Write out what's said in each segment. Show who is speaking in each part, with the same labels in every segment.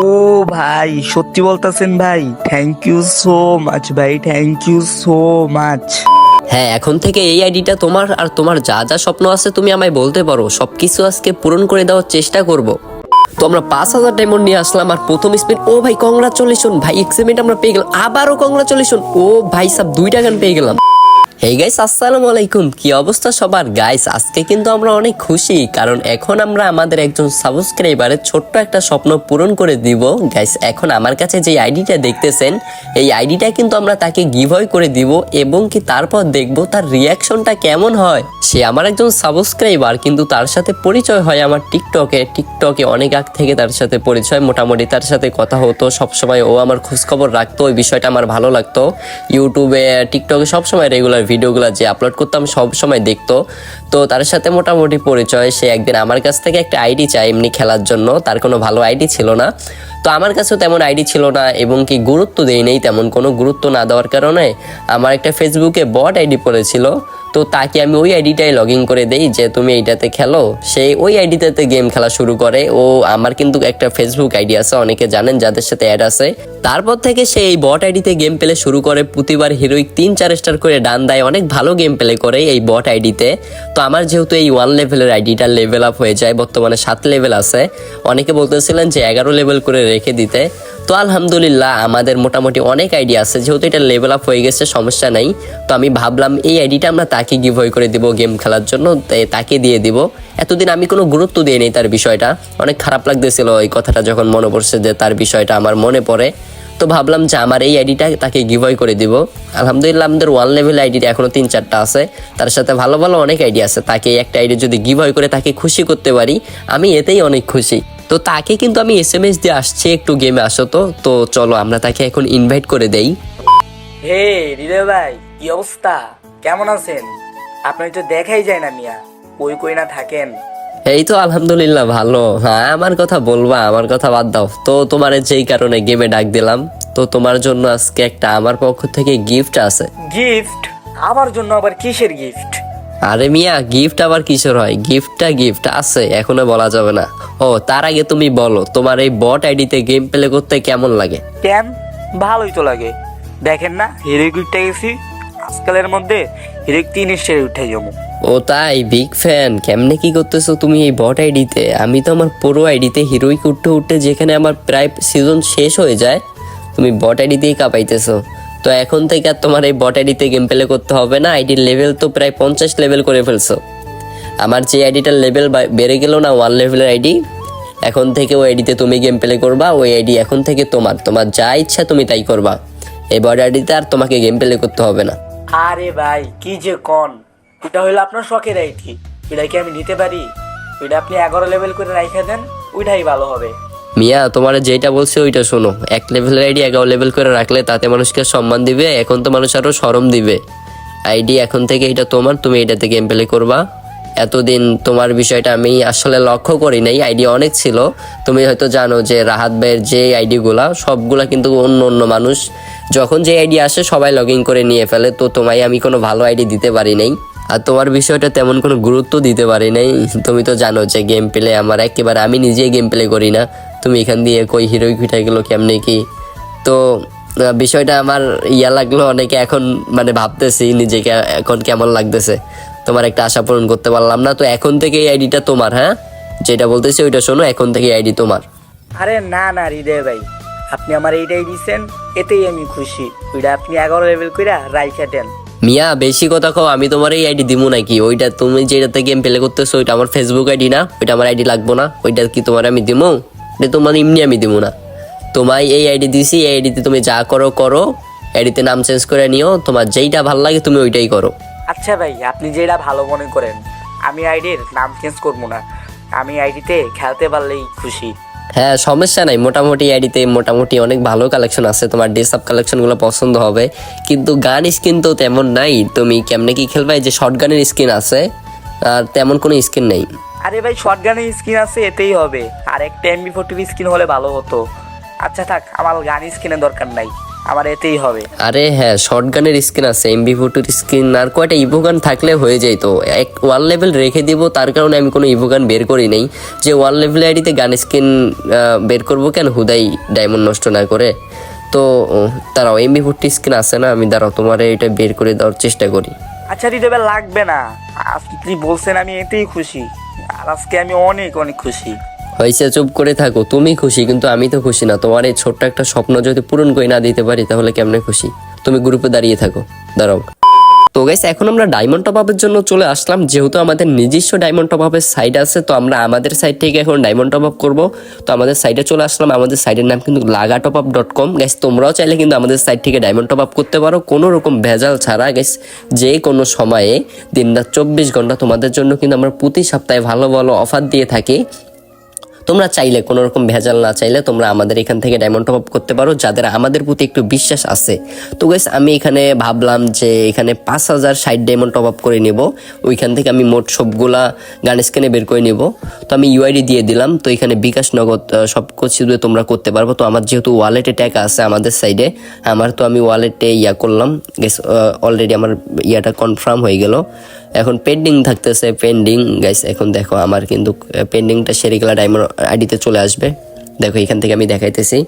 Speaker 1: ও ভাই, সত্যি বলতেছেন ভাই থ্যাংক ইউ সো মাচ ভাই থ্যাংক ইউ সো মাচ
Speaker 2: হ্যাঁ এখন থেকে এই আইডিটা তোমার আর তোমার যা যা স্বপ্ন আছে তুমি আমায় বলতে পারো, সবকিছু আজকে পূরণ করে দেওয়ার চেষ্টা করব। তো আমরা পাঁচ হাজার ডায়মন্ড নিয়ে আসলাম আর প্রথম স্পিন ও ভাই কংগ্রাচুলেশন ভাই এক্সিমেন্ট আমরা পেয়ে গেলাম, আবারও কংগ্রাচুলেশন ও ভাই সব দুইটা গান পেয়ে গেলাম। হেই গাইস আসসালামু আলাইকুম। কি অবস্থা সবার? গাইস আজকে কিন্তু আমরা অনেক খুশি, কারণ এখন আমরা আমাদের একজন সাবস্ক্রাইবারের ছোট্ট একটা স্বপ্ন পূরণ করে দিব। গাইস এখন আমার কাছে যে আইডিটা দেখতেছেন, এই আইডিটা কিন্তু আমরা তাকে গিভওয়ে করে দিব এবং কি তারপর দেখব তার রিয়াকশনটা কেমন হয়। সে আমার একজন সাবস্ক্রাইবার কিন্তু তার সাথে পরিচয় হয় আমার টিকটকে টিকটকে অনেক আগ থেকে তার সাথে পরিচয়, মোটামুটি তার সাথে কথা হতো, সবসময় ও আমার খোঁজখবর রাখতো, ওই বিষয়টা আমার ভালো লাগতো। ইউটিউবে টিকটকে সবসময় রেগুলার ভিডিওগুলো যে আপলোড করতাম সব সময় দেখতো। তো তার সাথে মোটামুটি পরিচয়, সে একদিন আমার কাছ থেকে একটা আইডি চায় এমনি খেলার জন্য, তার কোনো ভালো আইডি ছিল না। তো আমার কাছেও তেমন আইডি ছিল না, এবং কি গুরুত্ব দেই নেই, তেমন কোনো গুরুত্ব না দেওয়ার কারণে আমার একটা ফেসবুকে বট আইডি পড়েছিল। তো তাকে আমি ওই আইডিটাই লগ ইন করে দেই যে তুমি এইটাতে খেলো। সে ওই আইডিটাতে গেম খেলা শুরু করে। ও আমার কিন্তু একটা ফেসবুক আইডি আছে, অনেকে জানেন যাদের সাথে অ্যাড আছে। তারপর থেকে সে এই বট আইডিতে গেম প্লে শুরু করে। প্রতিবার হিরোইক তিন চার স্টার করে ডান দেয় অনেক ভালো গেম প্লে করে এই বট আইডিতে। তো আমার যেহেতু এই ওয়ান লেভেলের আইডিটা লেভেল আপ হয়ে যায়, বর্তমানে সাত লেভেল আছে। অনেকে বলতেছিলেন যে এগারো লেভেল করে রেখে দিতে। তো আলহামদুলিল্লাহ, আমাদের মোটামুটি অনেক আইডিয়া আছে। যেহেতু এটা লেভেল আপ হয়ে গেছে, সমস্যা নাই। তো আমি ভাবলাম, এই আইডিটা আমরা তাকে গিভ করে দিব গেম খেলার জন্য তাকে দিয়ে দিব। এতদিন আমি কোনো গুরুত্ব দিই নেই তার বিষয়টা। অনেক খারাপ লাগতেছিল এই কথাটা যখন মনে পড়ছে যে তার বিষয়টা আমার মনে পড়ে। তো ভাবলাম যে আমার এই আইডিটা তাকে গিভওয়ে করে দিব। আলহামদুলিল্লাহ, আমাদের ওয়ান লেভেল আইডিটা এখনও তিন চারটা আছে। তার সাথে ভালো ভালো অনেক আইডি আছে। তাকে একটা আইডি যদি গিভওয়ে করে তাকে খুশি করতে পারি, আমি এতেই অনেক খুশি। তো তাকে কিন্তু আমি এস এম এস দিয়ে আসছি একটু গেমে আসো তো। তো চলো আমরা তাকে এখন ইনভাইট করে দেই।
Speaker 1: হে হৃদয় ভাই কি অবস্থা? কেমন আছেন? আপনার তো দেখাই যায় না মিয়া। কই কই না থাকেন।
Speaker 2: এই তো আলহামদুলিল্লাহ ভালো। হ্যাঁ আমার কথা বলবা আমার কথা বাদ দাও। তো তোমার যেই কারণে গেমে ডাক দিলাম তো তোমার জন্য আজকে একটা আমার পক্ষ থেকে গিফট আছে।
Speaker 1: গিফট আমার জন্য আবার কিসের গিফট
Speaker 2: আরে মিয়া গিফট আবার কিসের হয়? গিফটটা গিফট আছে এখনও বলা যাবে না। ও তার আগে তুমি বলো তোমার এই বট আইডিতে গেম প্লে করতে কেমন লাগে?
Speaker 1: কেন ভালোই তো লাগে। দেখেন না হিরোইক উঠে গেছি আজকালের মধ্যে হিরোইক তিন স্টারে উঠে যাব।
Speaker 2: ও তাই বিগ ফ্যান কেমনে কি করতেছো তুমি এই বট আইডিতে আমি তো আমার পুরো আইডিতে হিরোইক উঠতে উঠতে যেখানে আমার প্রায় সিজন শেষ হয়ে যায় তুমি বট আইডি দিয়ে কাঁপাইতেছো। তো এখন থেকে আর তোমার এই বট আইডিতে গেম প্লে করতে হবে না। আইডির লেভেল তো প্রায় পঞ্চাশ লেভেল করে ফেলছো। আমার যে আইডিটার লেভেল বেড়ে গেল না ওয়ান লেভেলের আইডি এখন থেকে ওই আইডিতে তুমি গেম প্লে করবা, ওই আইডি এখন থেকে তোমার। তোমার যা ইচ্ছা তুমি তাই করবা। এই বট আইডিতে আর তোমাকে গেম প্লে করতে হবে না।
Speaker 1: আরে ভাই, কি যে কন। এটা হলো আপনার শখের আইডি ওইটা কি আমি নিতে পারি? ওইটা আপনি এগারো লেভেল করে রাইখা দেন, ওইটাই ভালো হবে।
Speaker 2: মিয়া, তোমার যেটা বলছে ওইটা শোনো। এক লেভেলের আইডি এগারো লেভেল করে রাখলে তাতে মানুষকে সম্মান দিবে, এখন তো মানুষ আরও সরম দিবে। আইডি এখন থেকে এটা তোমার, তুমি এটাতে গেম প্লে করবা। এতদিন তোমার বিষয়টা আমি আসলে লক্ষ্য করি নাই আইডি অনেক ছিল। তুমি হয়তো জানো যে রাহাত ভাইয়ের যে আইডিগুলা সবগুলা কিন্তু অন্য অন্য মানুষ। যখন যে আইডি আসে, সবাই লগ ইন করে নিয়ে ফেলে, তো তোমায় আমি কোনো ভালো আইডি দিতে পারি নাই। আর তোমার বিষয়টা তেমন কোনো গুরুত্ব দিতে পারি নাই। তুমি তো জানো যে গেম প্লে আমার একেবারে, আমি নিজেই গেম প্লে করি না। তুমি এখান দিয়ে কই হিরোই ফিটা গেলো কেমনে কি? তো বিষয়টা আমার ইয়া লাগল অনেকে এখন মানে ভাবতেছি নিজেকে এখন কেমন লাগতেছে। তোমার একটা আশা পূরণ করতে পারলাম না তো এখন থেকে এই আইডিটা তোমার হ্যাঁ? যেটা বলতেছি ওইটা শোনো এখন থেকে আইডি তোমার।
Speaker 1: আরে না না হৃদয় ভাই আপনি আমার এইটাই দিচ্ছেন এতেই আমি খুশি। ওইটা আপনি এগারো লেভেল করে রাইখা দেন।
Speaker 2: মিয়া বেশি কথা কও আমি তোমার এই আইডি দিমু নাকি? ওইটা তুমি যেটাতে গেম প্লে করতেছো ওইটা আমার ফেসবুক আইডি না ওইটা আমার আইডি লাগবো না ওইটা কি তোমার আমি দিমু? এটা তোমার এমনি আমি দিমু না। তোমায় এই আইডি দিছি এই আইডিতে তুমি যা করো করো। আইডিতে নাম চেঞ্জ করে নিও তোমার যেইটা ভালো লাগে তুমি ওইটাই করো।
Speaker 1: আচ্ছা ভাই আপনি যেটা ভালো মনে করেন আমি আইডির নাম চেঞ্জ করব না। আমি আইডিতে খেলতে পারলেই খুশি।
Speaker 2: হ্যাঁ সমস্যা নাই। মোটামুটি আইডিতে মোটামুটি অনেক ভালো কালেকশন আছে। তোমার ড্রেস আপ কালেকশনগুলো পছন্দ হবে। কিন্তু গান স্কিন তো তেমন নাই। তুমি কেমনে কি খেলবে? যে শর্ট গানের স্কিন আছে আর তেমন কোনো স্কিন নেই।
Speaker 1: আরে ভাই শর্টগানের স্কিন আছে এতেই হবে। আর একটা এমবি ফোর্টির স্কিন হলে ভালো হতো। আচ্ছা থাক আমার গান স্কিনের দরকার নাই। আমার এতেই হবে।
Speaker 2: আরে হ্যাঁ শর্ট গানের স্কিন আছে এমবি ফোর্টির স্কিন আর কয়টা ইভোগান থাকলে হয়ে যায় তো এক ওয়ান লেভেল রেখে দিব তার কারণে আমি কোনো ইভোগান বের করি নাই। যে ওয়ান লেভেল আইডিতে গান স্কিন বের করব কেন? হুদাই ডায়মন্ড নষ্ট না করে। তো দাঁড়াও এমবি ফোর্টি স্কিন আছে না আমি দাঁড়াও তোমার এটা বের করে দেওয়ার চেষ্টা করি।
Speaker 1: আচ্ছা ভাই লাগবে না। আপনি বলছেন আমি এতেই খুশি। আর আজকে আমি অনেক অনেক খুশি।
Speaker 2: হয়েছে, চুপ করে থাকো। তুমি খুশি, কিন্তু আমি তো খুশি না। তোমার এই ছোট্ট একটা স্বপ্ন যদি পূরণ করে না দিতে পারি, তাহলে কেমনে খুশি? তুমি গ্রুপে দাঁড়িয়ে থাকো। দাঁড়াও। তো গাইস এখন আমরা ডায়মন্ড টপ আপের জন্য চলে আসলাম। যেহেতু আমাদের নিজস্ব ডায়মন্ড টপ আপের সাইড আছে, তো আমরা আমাদের সাইড থেকে এখন ডায়মন্ড টপ আপ করব। তো আমাদের সাইডে চলে আসলাম। আমাদের সাইডের নাম কিন্তু লাগা top up dot com guys তোমরাও চাইলে কিন্তু আমাদের সাইড থেকে ডায়মন্ড টপ আপ করতে পারো। কোনো রকম ভেজাল ছাড়া গাইস যে কোনো সময়ে দিন রাত চব্বিশ ঘণ্টা তোমাদের জন্য কিন্তু আমরা প্রতি সপ্তাহে ভালো ভালো অফার দিয়ে থাকি। তোমরা চাইলে কোনো রকম ভেজাল না চাইলে তোমরা আমাদের এখান থেকে ডায়মন্ড টপ আপ করতে পারো, যাদের আমাদের প্রতি একটু বিশ্বাস আছে। তো গাইস আমি এখানে ভাবলাম যে এখানে পাঁচ হাজার ষাট ডায়মন্ড টপ আপ করে নেব। ওইখান থেকে আমি মোট সবগুলা গান স্ক্যানে বের করে নেব। তো আমি ইউআইডি দিয়ে দিলাম। তো এখানে বিকাশ নগদ সব কিছু তোমরা করতে পারব। তো আমার যেহেতু ওয়ালেটে টাকা আছে আমাদের সাইডে আমার তো আমি ওয়ালেটে ইয়া করলাম। গেস অলরেডি আমার ইয়াটা কনফার্ম হয়ে গেল। এখন পেন্ডিং থাকতেছে পেন্ডিং গাইস এখন দেখো আমার কিন্তু পেন্ডিংটা সেরিকলা ডায়মন্ড আইডিতে চলে আসবে। দেখো এখান থেকে আমি দেখাইতেছি।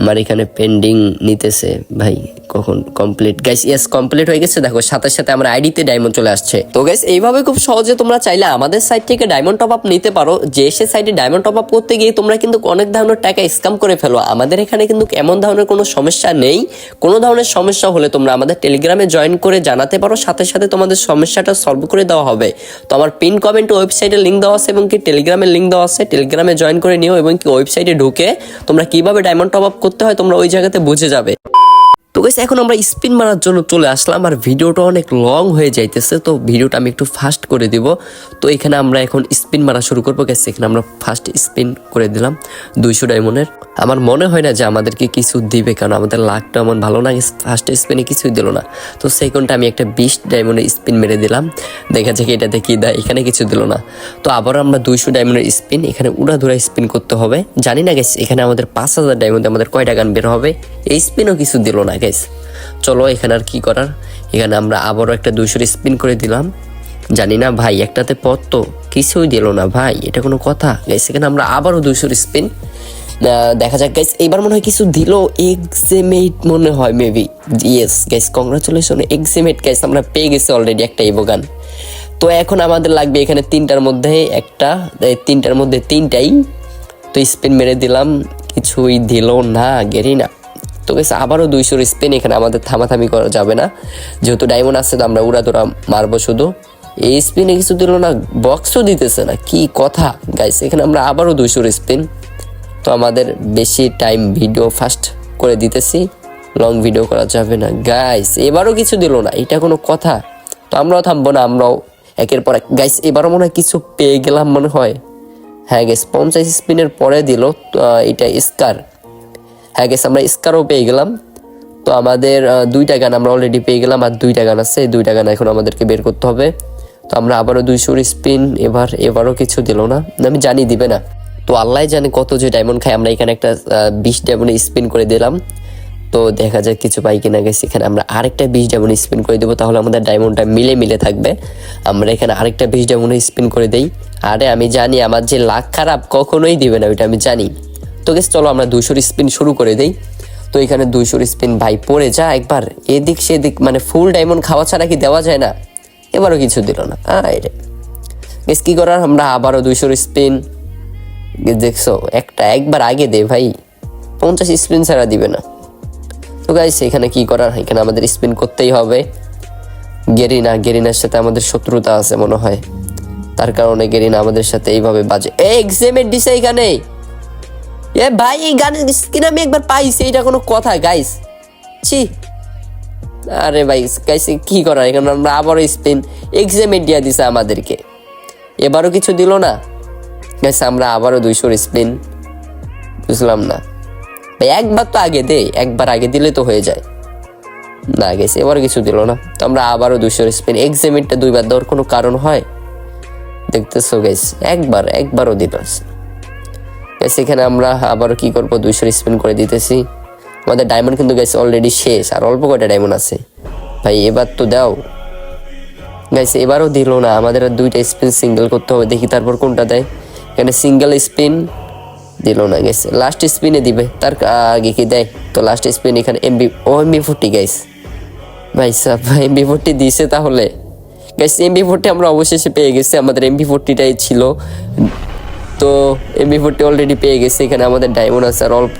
Speaker 2: আমার এখানে পেন্ডিং নিতেছে, ভাই। কখন কমপ্লিট গাইস ইয়েস কমপ্লিট হয়ে গেছে। দেখো, সাথে সাথে আমার আইডিতে ডায়মন্ড চলে আসছে। তো গাইস এইভাবে খুব সহজে তোমরা চাইলে আমাদের সাইড থেকে ডায়মন্ড টপ আপ নিতে পারো। যে সে সাইডে ডায়মন্ড টপ আপ করতে গিয়ে তোমরা কিন্তু অনেক ধরনের টাকা স্ক্যাম করে ফেলো। আমাদের এখানে কিন্তু এমন ধরনের কোনো সমস্যা নেই। কোনো ধরনের সমস্যা হলে তোমরা আমাদের টেলিগ্রামে জয়েন করে জানাতে পারো। সাথে সাথে তোমাদের সমস্যাটা সলভ করে দেওয়া হবে। তো আমার পিন কমেন্ট ওয়েবসাইটে লিঙ্ক দেওয়া আছে এবং কি টেলিগ্রামের লিঙ্ক দেওয়া আছে। টেলিগ্রামে জয়েন করে নিও এবং কি ওয়েবসাইটে ঢুকে তোমরা কীভাবে ডায়মন্ড টপ আপ করতে হয় তোমরা ওই জায়গাতে বুঝে যাবে। তো গাইস এখন আমরা স্পিন মারার জন্য চলে আসলাম আর ভিডিওটা অনেক লং হয়ে যাইতেছে, তো ভিডিওটা আমি একটু ফাস্ট করে দিব। তো এখানে আমরা এখন স্পিন মারা শুরু করব। গেছে এখানে আমরা ফার্স্ট স্পিন করে দিলাম দুইশো ডায়মন্ডের আমার মনে হয় না যে আমাদেরকে কিছু দিবে, কারণ আমাদের লাকটা এমন ভালো না। ফার্স্ট স্পিনে কিছুই দিল না। তো সেকেন্ডটা আমি একটা বিশ ডায়মন্ডের স্পিন মেরে দিলাম। দেখা যাক এটাতে কি দেয় এখানে কিছু দিল না। তো আবার আমরা দুইশো ডায়মন্ডের স্পিন এখানে উড়া ধুরা স্পিন করতে হবে। জানি না গেছে এখানে আমাদের পাঁচ হাজার ডায়মন্ডে আমাদের কয়টা গান বের হবে? এই স্পিনও কিছু দিল না গাইস চলো এখানে আর কি করার? এখানে আমরা আবারও একটা দুইশোর স্পিন করে দিলাম। জানি না ভাই, একটাতে পথ তো কিছুই দিল না ভাই, এটা কোনো কথা। গাইস এখানে আমরা আবারও দুইশোর স্পিন দেখা যাক গাইস এবার মনে হয় কিছু দিল এক্সেমেট মনে হয় maybe yes guys congratulation exammate guys আমরা পেয়ে গেছি অলরেডি একটা ইবোগান তো এখন আমাদের লাগবে এখানে তিনটার মধ্যে একটা তিনটার মধ্যে তিনটাই। তো স্পিন মেরে দিলাম, কিছুই দিল না, গেরি না। তো গেছে আবারও দুইশোর স্পেন এখানে আমাদের থামাথামি করা যাবে না। যেহেতু ডায়মন্ড আসছে তো আমরা উড়া দৌড়া মারবো শুধু। এই স্পিনে কিছু দিল না বক্সও দিতেছে না, কি কথা? গাইস এখানে আমরা আবারও দুইশোর স্পিন তো আমাদের বেশি টাইম ভিডিও ফাস্ট করে দিতেছি লং ভিডিও করা যাবে না। গাইস এবারও কিছু দিল না, এটা কোনো কথা। তো আমরাও থামবো না, আমরাও একের পর এক। গাইস এবারও মনে হয় কিছু পেয়ে গেলাম মনে হয়। হ্যাঁ গেস পঞ্চাশ স্পিনের পরে দিল এটা স্কার হ্যাঁ গেস আমরা স্কারও পেয়ে গেলাম। তো আমাদের দুইটা গান আমরা অলরেডি পেয়ে গেলাম আর দুইটা গান আছে। দুইটা গান এখন আমাদেরকে বের করতে হবে। তো আমরা আবারও দুইশোর স্পিন এবার, এবারও কিছু দিল না। আমি জানি দিবে না। তো আল্লাহ জানে কত যে ডায়মন্ড খাই আমরা এখানে একটা বিশ ডায়মন্ড স্পিন করে দিলাম। তো দেখা যাক কিছু পাই কিনা গেছি এখানে আমরা আরেকটা বিশ ডায়মন্ড স্পিন করে দেবো। তাহলে আমাদের ডায়মন্ডটা মিলে মিলে থাকবে। আমরা এখানে আরেকটা বিশ ডায়মন্ড স্পিন করে দেই। আরে, আমি জানি আমার যে লাখ খারাপ কখনোই দিবে না, ওইটা আমি জানি। তো গেস চলো আমরা দুশোর স্পিন শুরু করে দেই। তো এখানে দুইশোর স্পিন ভাই পড়ে যা, একবার এদিক সেদিক মানে ফুল ডায়মন্ড খাওয়া ছাড়া কি দেওয়া যায় না? এবারও কিছু দিল না। আয় রে। গেস কি করার? আমরা আবারও দুইশোর স্পিন দেখছ, একটা একবার আগে দে ভাই। পঞ্চাশ স্পিন ছাড়া দিবে না। তো গাইস এখানে কি করার? এখানে আমাদের স্পিন করতেই হবে। গেরিনা, গেরিনার সাথে আমাদের শত্রুতা আছে মনে হয়। তার কারণে গেরিনা আমাদের সাথে এইভাবে বাজে। এক্সামের দিছে এখানে। এ ভাই, এই গানের স্কিন আমি একবার পাইছি, এটা কোনো কথা গাইস ছি। আরে ভাই গাইস কি করার? এখানে আমরা আবারও স্পিন এক্সামের দিয়া দিছে আমাদেরকে। এবারও কিছু দিল না। গাইস আমরা আবারও দুইশোর স্পিন। বুঝলাম না। ভাই, একবার তো আগে দে, একবার আগে দিলে তো হয়ে যায়। না গেছে এবার কিছু দিল না। তো আমরা আবারও দুশোর স্পিন। এক্সামিনটা দুইবার দেওয়ার কোনো কারণ হয়? দেখতেছো গেস একবার, একবারও দিল গেছে এখানে আমরা আবারও কি করব? দুইশোর স্পিন করে দিতেছি। আমাদের ডায়মন্ড কিন্তু গেছে অলরেডি শেষ, আর অল্প কয়টা ডায়মন্ড আছে। ভাই, এবার তো দাও। গাইছে এবারও দিল না। আমাদের দুইটা স্পিন সিঙ্গেল করতে হবে, দেখি তারপর কোনটা দেয়। এখানে সিঙ্গেল স্পিন দিল না গেছে লাস্ট স্পিনে দিবে। তার আগে কি দেয়? তো লাস্ট স্পিন এখানে এমবি ও এমবি ফোরটি গাইস ভাই সাহ এমবি ফোরটি দিছে তাহলে। গাইস এমবি ফোরটি আমরা অবশেষে পেয়ে গেছি। আমাদের এমবি ফোরটিটাই ছিল। তো এমবি ফোরটি অলরেডি পেয়ে গেছে, এখানে আমাদের ডায়মন্ড আছে আর অল্প।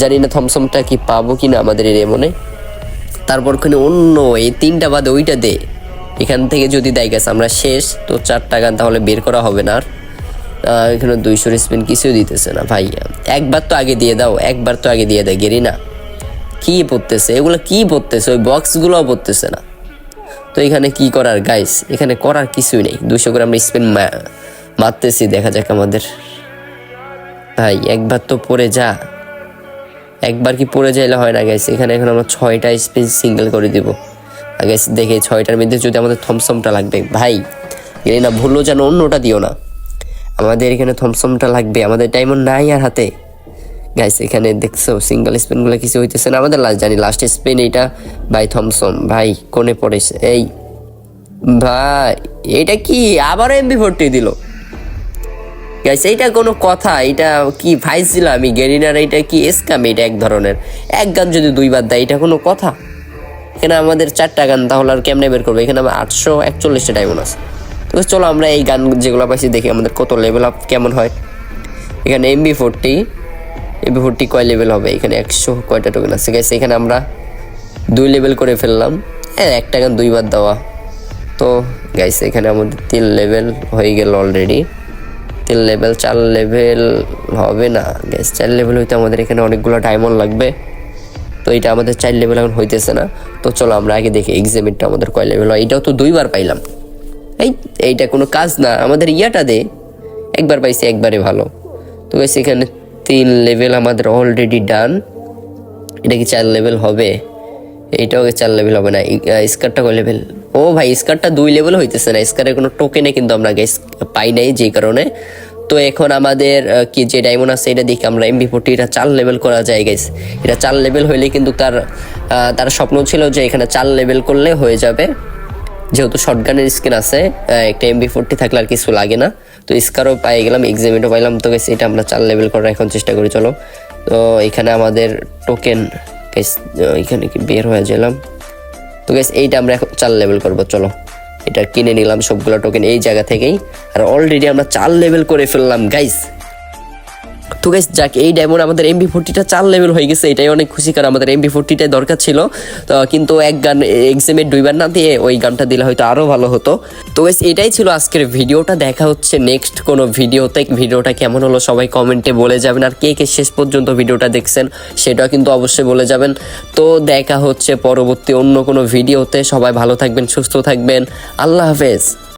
Speaker 2: জানি না থমসমটা কি পাবো কি না আমাদের এর রেমনে তারপর ওখানে অন্য, এই তিনটা বাদে ওইটা দে। এখান থেকে যদি দেয় গেছে আমরা শেষ। তো চারটা গান তাহলে বের করা হবে না আর। এখানে দুইশোর স্পিন কিছুই দিতেছে না ভাই। একবার তো আগে দিয়ে দাও, একবার তো আগে দিয়ে দেয় গেরি না কি পড়তেছে? এগুলো কি পড়তেছে? ওই বক্সগুলোও পড়তেছে না। তো এখানে কি করার গাইস এখানে করার কিছুই নেই। দুশো আমরা স্পিন মারতেছি দেখা যাক আমাদের। ভাই, একবার তো পড়ে যা। একবার কি পড়ে যাইলে হয় না গেছে এখানে এখন আমরা ছয়টা স্পিন সিঙ্গেল করে দিব। আগে দেখে, ছয়টার মধ্যে যদি আমাদের থমসমটা লাগবে। ভাই এর না ভুললো যেন অন্যটা দিও না। আমাদের এখানে থমসমটা লাগবে। আমাদের ডায়মন্ড নাই আর হাতে। গাইস এখানে দেখছ সিঙ্গেল স্পিনগুলো কিছু হইতেছে না। আমাদের লাস্ট জানি লাস্ট স্পিন এইটা ভাই থমসম। ভাই কোনে পড়েছে। এই, ভাই, এটা কি? আবারও এমবি ফোরটি দিল। গাইস এইটা কোনো কথা এটা কি ভাইছিল আমি গেরিনার এটা কি এসকাম এটা এক ধরনের। এক গান যদি দুইবার দেয় এটা কোনো কথা। এখানে আমাদের চারটা গান, তাহলে আর কেমনে বের করব? এখানে আমার আটশো একচল্লিশটা ডায়মন্ড আছে। তো চলো আমরা এই গান যেগুলো পাইছি, দেখি আমাদের কত লেভেল আপ কেমন হয়। এখানে এমবি ফোরটি এমবি ফোরটি কয় লেভেল হবে? এখানে একশো কয়টা টোকেন আছে? গাইস এখানে আমরা দুই লেভেল করে ফেললাম। হ্যাঁ একটা গান দুইবার দেওয়া। তো গাইস এখানে আমাদের তিন লেভেল হয়ে গেল অলরেডি তিন লেভেল চার লেভেল হবে না। গ্যাস চার লেভেল হইতে আমাদের এখানে অনেকগুলো ডায়মন্ড লাগবে। তো এটা আমাদের চার লেভেল এখন হইতেছে না। তো চলো আমরা আগে দেখি এক্সামিনটা আমাদের কয় লেভেল হয়। এটাও তো দুইবার পাইলাম। এই, এইটা কোনো কাজ না। আমাদের ইয়াটা দে। একবার পাইছি, একবারে ভালো। তো গাইস এখানে তিন লেভেল আমাদের অলরেডি ডান এটা কি চার লেভেল হবে? এইটাও চার লেভেল হবে না। স্কারটা কয় লেভেল ও ভাই, স্কারটা দুই লেভেল হইতেছে না। স্কারের কোনো টোকেনে কিন্তু আমরা পাই নাই যে কারণে। তো এখন আমাদের কি যে ডায়মন্ড আছে, এটা দেখি আমরা এমবি ফোর্টি এটা চার লেভেল করা যায় গাইস এটা চার লেভেল হইলে কিন্তু তার তার স্বপ্ন ছিল যে এখানে চার লেভেল করলে হয়ে যাবে। যেহেতু শর্টগানের স্কিন আছে একটা এমবি ফোরটি থাকলে আর কিছু লাগে না। তো স্কারও পাই গেলাম এক্সামিটও পাইলাম। তো গেছে এটা আমরা চার লেভেল করার এখন চেষ্টা করি, চলো। তো এখানে আমাদের টোকেন এখানে কি বের হয়ে গেলাম। তো গেস এইটা আমরা এখন চার লেভেল করব, চলো। এটা কিনে নিলাম সবগুলো টোকেন এই জায়গা থেকেই। আর অলরেডি আমরা চার লেভেল করে ফেললাম গাইস তো গাইস যাক, এই ডায়মন্ড আমাদের এমবি ফোরটিটা চার লেভেল হয়ে গেছে, এটাই অনেক খুশি কারণ আমাদের এমবি ফোরটিটাই দরকার ছিল। তো কিন্তু এক গান এক্সামের দুইবার না দিয়ে ওই গানটা দিলে হয়তো আরও ভালো হতো। তো গাইস এটাই ছিল আজকের ভিডিওটা। দেখা হচ্ছে নেক্সট কোনো ভিডিওতে। ভিডিওটা কেমন হলো সবাই কমেন্টে বলে যাবেন। আর কে কে শেষ পর্যন্ত ভিডিওটা দেখছেন, সেটাও কিন্তু অবশ্যই বলে যাবেন। তো দেখা হচ্ছে পরবর্তী অন্য কোনো ভিডিওতে। সবাই ভালো থাকবেন, সুস্থ থাকবেন। আল্লাহ হাফেজ।